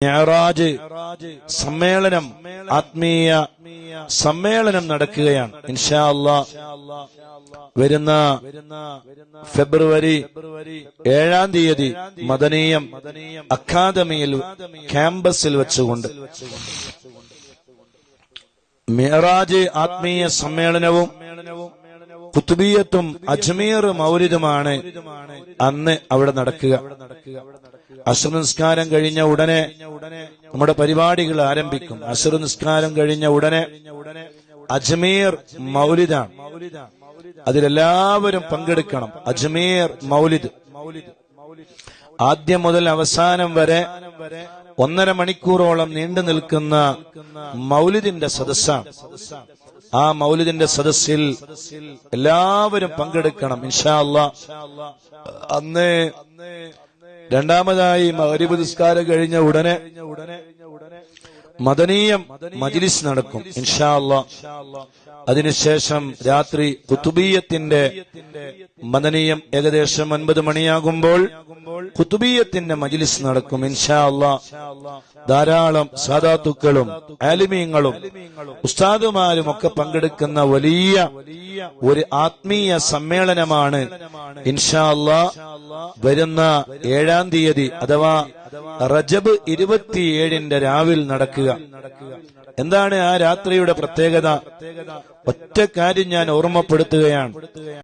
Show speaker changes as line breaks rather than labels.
ഞാറാജ് സമ്മേളനം ആത്മീയ സമ്മേളനം നടക്കുകയാണ്. ഇൻഷാ വരുന്ന ഫെബ്രുവരി ഏഴാം തീയതി മദനീയം അക്കാദമിയിൽ ക്യാമ്പസിൽ വെച്ചുകൊണ്ട് മെഹറാജ് ആത്മീയ സമ്മേളനവും കുത്തുബിയത്തും അജ്മീർ മൗരിതുമാണ് അന്ന് അവിടെ നടക്കുക. അസുർ കഴിഞ്ഞ ഉടനെ നമ്മുടെ പരിപാടികൾ ആരംഭിക്കും. അസുർ കഴിഞ്ഞ ഉടനെ അജ്മീർ മൗലിദാണ്. അതിലെല്ലാവരും പങ്കെടുക്കണം. അജ്മീർ മൗലിദ്. ആദ്യം മുതൽ അവസാനം വരെ ഒന്നര മണിക്കൂറോളം നീണ്ടു നിൽക്കുന്ന മൗലിദിന്റെ സദസ്സ ആ മൗലിദിന്റെ സദസ്സിൽ എല്ലാവരും പങ്കെടുക്കണം ഇൻഷാ അല്ല അന്ന് രണ്ടാമതായി മകരിബ് നിസ്കാരം കഴിഞ്ഞ ഉടനെ മദനീയം മജിലിസ് നടക്കും ഇൻഷാല്ല അതിനുശേഷം രാത്രി കുത്തുബീയത്തിന്റെ മദനീയം ഏകദേശം ഒൻപത് മണിയാകുമ്പോൾ കുത്തുബീയത്തിന്റെ മജിലിസ് നടക്കും ഇൻഷാല്ല ധാരാളം സാധാത്തുക്കളും ആലിമീങ്ങളും ഉസ്താദുമാരും ഒക്കെ പങ്കെടുക്കുന്ന വലിയ ഒരു ആത്മീയ സമ്മേളനമാണ് ഇൻഷാ അല്ലാ വരുന്ന ഏഴാം തീയതി അഥവാ റജബ് ഇരുപത്തിയേഴിന്റെ രാവിൽ നടക്കുക. എന്താണ് ആ രാത്രിയുടെ പ്രത്യേകത? ഒറ്റ കാര്യം ഞാൻ ഓർമ്മപ്പെടുത്തുകയാണ്.